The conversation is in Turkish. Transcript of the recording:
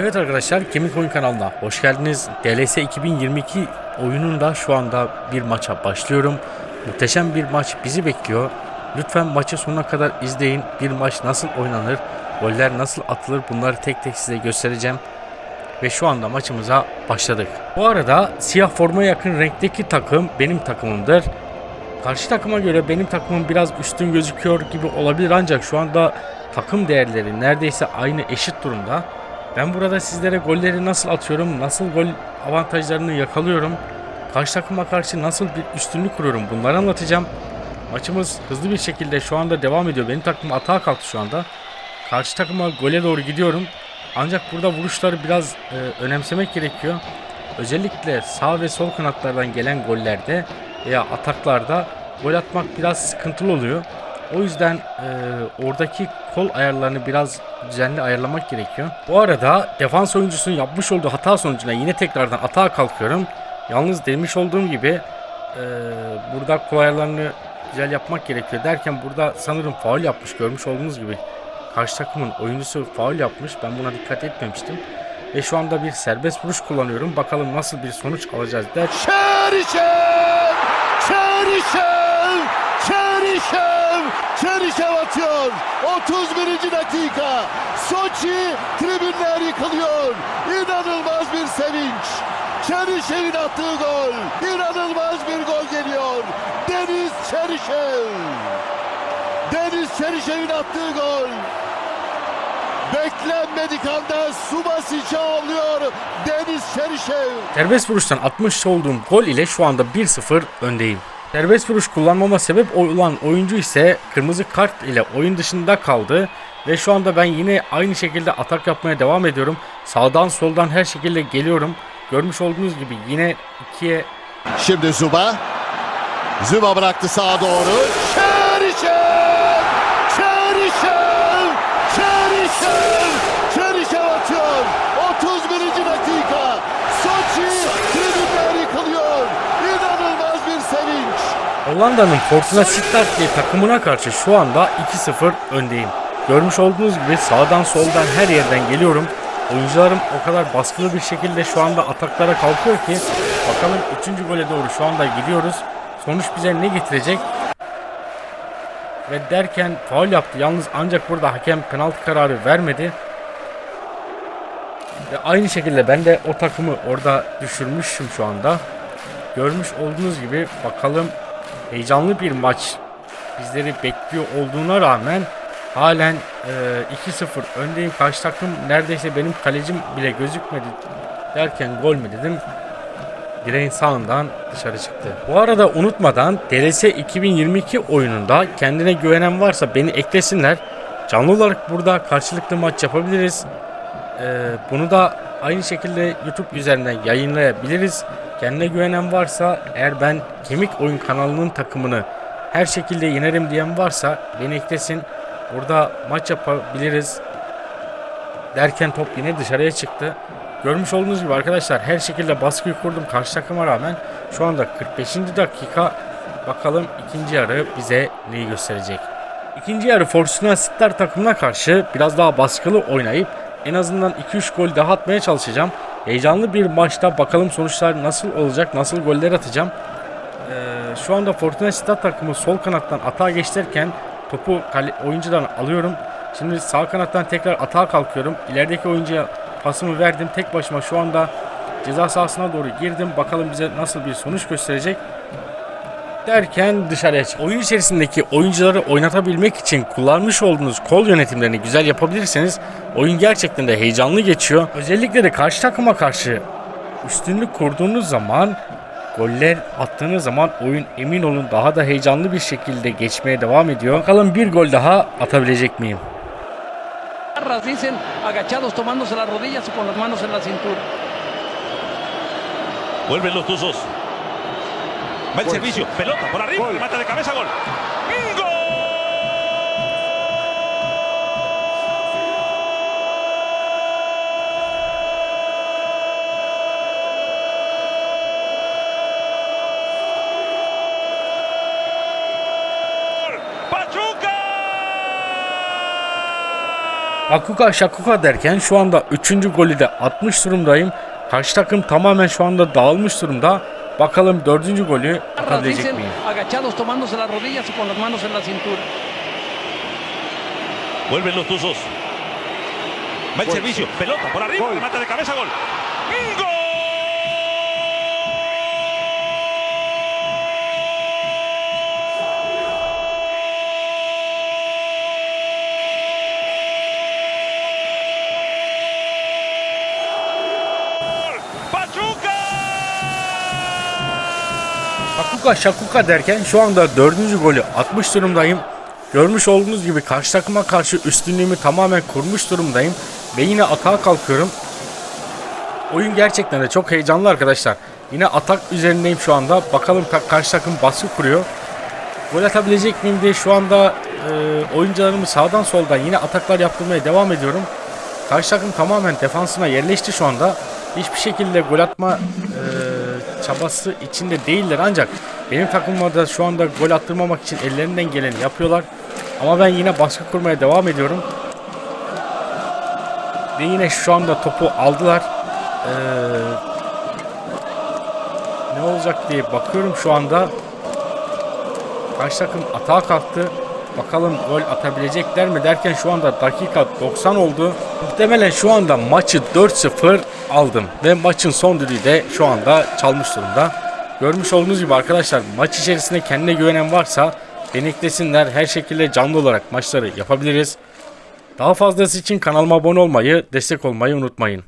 Evet arkadaşlar Kemik Oyun kanalına hoş geldiniz. DLS 2022 oyununda şu anda bir maça başlıyorum. Muhteşem bir maç bizi bekliyor. Lütfen maçı sonuna kadar izleyin. Bir maç nasıl oynanır, goller nasıl atılır bunları tek tek size göstereceğim. Ve şu anda maçımıza başladık. Bu arada siyah forma yakın renkteki takım benim takımımdır. Karşı takıma göre benim takımım biraz üstün gözüküyor gibi olabilir ancak şu anda takım değerleri neredeyse aynı eşit durumda. Ben burada sizlere golleri nasıl atıyorum, nasıl gol avantajlarını yakalıyorum, karşı takıma karşı nasıl bir üstünlük kuruyorum bunları anlatacağım. Maçımız hızlı bir şekilde şu anda devam ediyor. Benim takımım atağa kalktı şu anda. Karşı takıma gole doğru gidiyorum. Ancak burada vuruşları biraz e, önemsemek gerekiyor. Özellikle sağ ve sol kanatlardan gelen gollerde veya ataklarda gol atmak biraz sıkıntılı oluyor. O yüzden e, oradaki kol ayarlarını biraz düzenli ayarlamak gerekiyor. Bu arada defans oyuncusunun yapmış olduğu hata sonucunda yine tekrardan atağa kalkıyorum. Yalnız demiş olduğum gibi e, burada kol ayarlarını güzel yapmak gerekiyor derken burada sanırım faul yapmış görmüş olduğunuz gibi. Karşı takımın oyuncusu faul yapmış. Ben buna dikkat etmemiştim. Ve şu anda bir serbest vuruş kullanıyorum. Bakalım nasıl bir sonuç alacağız der. Çerişev! Çerişev! Çerişev! Çerişev atıyor. 31. dakika. Soçi tribünler yıkılıyor. İnanılmaz bir sevinç. Çerişev'in attığı gol. İnanılmaz bir gol geliyor. Deniz Çerişev. Deniz Çerişev'in attığı gol. Beklenmedik anda Subasic'i avlıyor Deniz Çerişev. Serbest vuruştan atmış olduğum gol ile şu anda 1-0 öndeyim. Serbest vuruş kullanmama sebep olan oyuncu ise kırmızı kart ile oyun dışında kaldı. Ve şu anda ben yine aynı şekilde atak yapmaya devam ediyorum. Sağdan soldan her şekilde geliyorum. Görmüş olduğunuz gibi yine ikiye Şimdi Zuba. Zuba bıraktı sağa doğru. Çerişev! Çerişev! Çerişev! Çerişev atıyor. 31. dakika. Soçi tribünler yıkılıyor. İnanılmaz bir sevinç. Hollanda'nın Fortuna Sittard diye takımına karşı şu anda 2-0 öndeyim. Görmüş olduğunuz gibi sağdan soldan her yerden geliyorum. Oyuncularım o kadar baskılı bir şekilde şu anda ataklara kalkıyor ki bakalım 3. gole doğru şu anda gidiyoruz. Sonuç bize ne getirecek? Ve derken faul yaptı. Yalnız ancak burada hakem penaltı kararı vermedi. Ve aynı şekilde ben de o takımı orada düşürmüşüm şu anda. Görmüş olduğunuz gibi bakalım heyecanlı bir maç bizleri bekliyor olduğuna rağmen halen e, 2-0 öndeyim. Karşı takım neredeyse benim kalecim bile gözükmedi derken gol mü dedim. Direğin sağından dışarı çıktı. Bu arada unutmadan DLS 2022 oyununda kendine güvenen varsa beni eklesinler. Canlı olarak burada karşılıklı maç yapabiliriz. Ee, bunu da aynı şekilde YouTube üzerinden yayınlayabiliriz. Kendine güvenen varsa eğer ben Kemik Oyun kanalının takımını her şekilde yenerim diyen varsa beni eklesin. Burada maç yapabiliriz. Derken top yine dışarıya çıktı. Görmüş olduğunuz gibi arkadaşlar her şekilde baskıyı kurdum karşı takıma rağmen. Şu anda 45. dakika. Bakalım ikinci yarı bize neyi gösterecek. İkinci yarı Fortuna Sittard takımına karşı biraz daha baskılı oynayıp en azından 2-3 gol daha atmaya çalışacağım. Heyecanlı bir maçta bakalım sonuçlar nasıl olacak, nasıl goller atacağım. Ee, şu anda Fortuna Sittard takımı sol kanattan atağa geçerken topu kale, oyuncudan alıyorum. Şimdi sağ kanattan tekrar atağa kalkıyorum. İlerideki oyuncuya pasımı verdim. Tek başıma şu anda ceza sahasına doğru girdim. Bakalım bize nasıl bir sonuç gösterecek derken dışarıya çık. Oyun içerisindeki oyuncuları oynatabilmek için kullanmış olduğunuz kol yönetimlerini güzel yapabilirseniz oyun gerçekten de heyecanlı geçiyor. Özellikle de karşı takıma karşı üstünlük kurduğunuz zaman goller attığınız zaman oyun emin olun daha da heyecanlı bir şekilde geçmeye devam ediyor. Bakalım bir gol daha atabilecek miyim? dicen, agachados tomándose las rodillas y con las manos en la cintura. Vuelven los tuzos. Va el servicio. Pelota por arriba. Remata de cabeza. Gol. ¡Gol! Bakuka şakuka derken şu anda 3. golü de atmış durumdayım. Karşı takım tamamen şu anda dağılmış durumda. Bakalım 4. golü atabilecek miyim? agachados tomándose las rodillas y con las manos en la cintura. Vuelven los tuzos. Va el servicio. Pelota por arriba. Remate de cabeza. Gol. ¡Gol! Bakuka şakuka derken şu anda 4. golü atmış durumdayım. Görmüş olduğunuz gibi karşı takıma karşı üstünlüğümü tamamen kurmuş durumdayım. Ve yine atağa kalkıyorum. Oyun gerçekten de çok heyecanlı arkadaşlar. Yine atak üzerindeyim şu anda. Bakalım ka- karşı takım baskı kuruyor. Gol atabilecek miyim diye şu anda e, oyuncularımı sağdan soldan yine ataklar yaptırmaya devam ediyorum. Karşı takım tamamen defansına yerleşti şu anda. Hiçbir şekilde gol atma çabası içinde değiller ancak benim takımıma da şu anda gol attırmamak için ellerinden geleni yapıyorlar. Ama ben yine baskı kurmaya devam ediyorum. Ve yine şu anda topu aldılar. Ee, ne olacak diye bakıyorum şu anda. Karşı takım atağa kalktı. Bakalım gol atabilecekler mi derken şu anda dakika 90 oldu. Muhtemelen şu anda maçı 4-0 aldım. Ve maçın son düdüğü de şu anda çalmış durumda. Görmüş olduğunuz gibi arkadaşlar maç içerisinde kendine güvenen varsa beni eklesinler. Her şekilde canlı olarak maçları yapabiliriz. Daha fazlası için kanalıma abone olmayı, destek olmayı unutmayın.